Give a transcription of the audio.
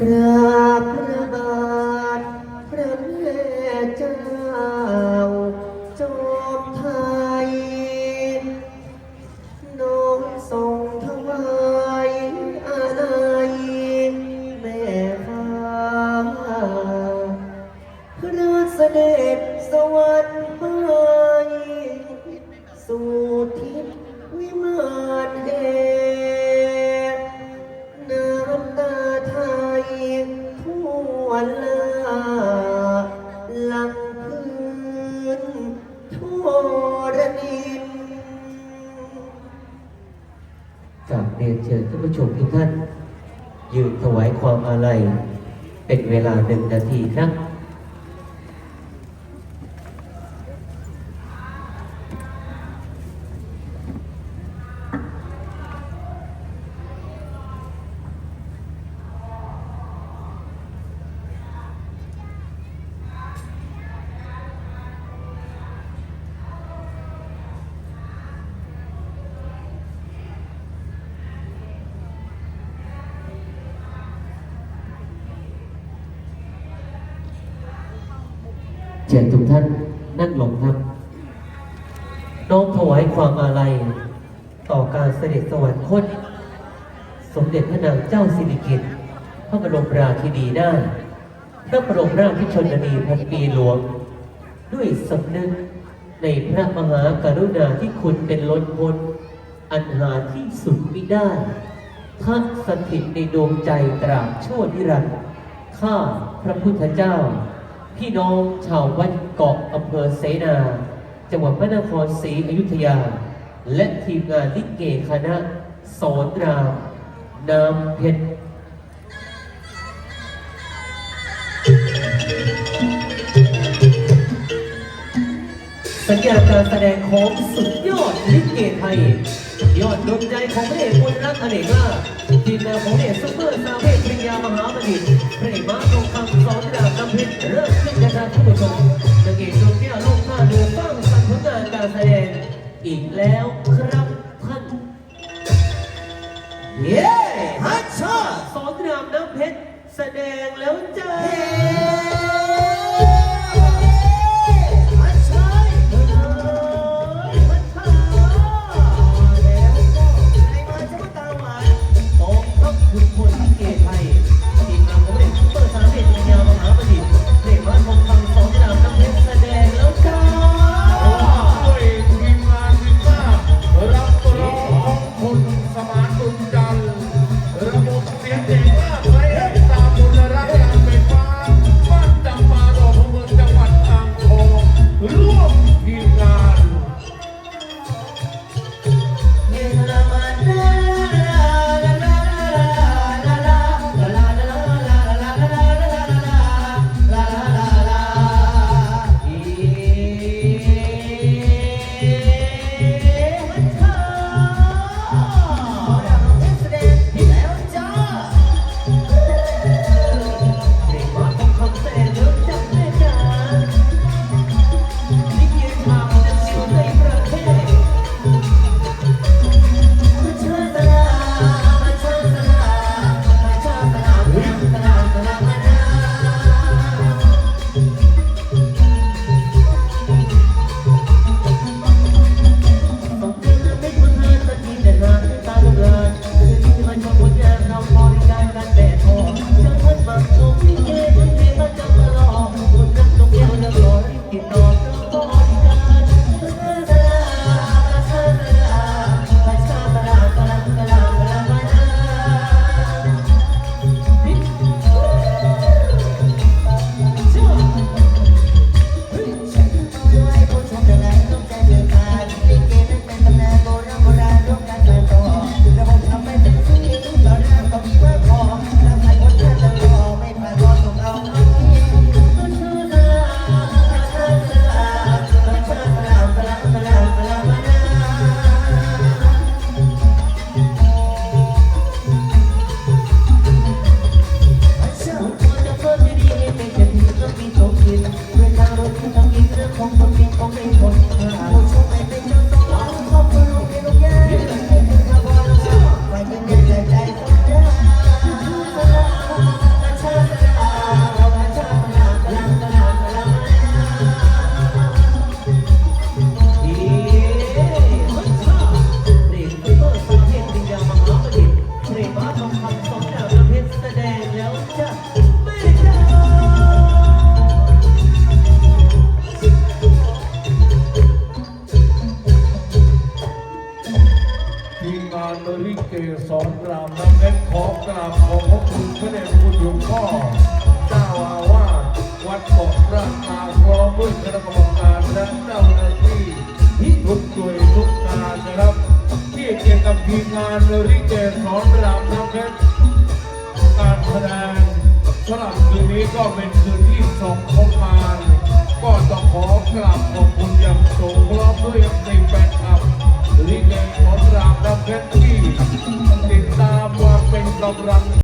กราบพระบาทพระแม่เจ้าจอมไทย น้องทรงถวายอะไรแม่ฟ้าพระเสด็จสวรรค์ไปสู่ทิพย์วิมานแห่ง บเรียนเชิญท่านผู้ชมทุกท่าน ยืนถวายความอาลัยเป็นเวลาหนึ่งนาทีครับ เชิญทุกท่านนั่งลงครับ น้อมถวายความอาลัย ต่อการเสด็จสวรรคต สมเด็จพระนางเจ้าสิริกิติ์พระบรมราชินีนาถพระบรมราชชนนีพันปีหลวง ด้วยสำนึกในพระมหากรุณาที่คุณเป็นล้นพ้นอันหาที่สุดมิได้ท่าสถิตในดวงใจตราบชั่วนิรันดร์ข้าพระพุทธเจ้า พี่น้องชาววัดเกาะอำเภอเสนา จังหวัดพระนครศรีอยุธยา และทีมงานลิเกคณะสอนรามน้ำเพชรสัญญาการแสดงของสุดยอดลิเกไทย ยอดดวงใจของพระเอกบุญรักอเนกาทีมงานของเอกซุปเปอร์สาวเพชรปริญญามหาบัณฑิตพระเอกมาทองคำสอนดาบน้ำเพชรเริ่ม ท่านผู้ชมนางเอกดวงแก้วลูกหน้าดูฟังสันผลงานการแสดงอีกแล้วครับ ต้องเป็หมดเธอเอาช่วยไปเป็นเจ้า ลิเกสอนรามน้ำเพชรขอกราบขอบพระคุณพระเดชคุณหลวงพ่อเจ้าอาวาสวัดเกาะราชาพร้อมด้วยคณะกรรมการและเจ้าหน้าที่ที่ทุกหน่วยทุกงานนะครับที่เกี่ยวกับทีมงานลิเกสอนรามน้ำเพชรการแสดงสำหรับคืนนี้ก็เป็นคืนที่สองของงานก็ต้องขอกราบขอบคุณอย่างสูงพร้อมด้วยสิ่งแฟนคลับลิเกสอน รามน้ำเพชรที่ติดตามว่าเป็นกำลัง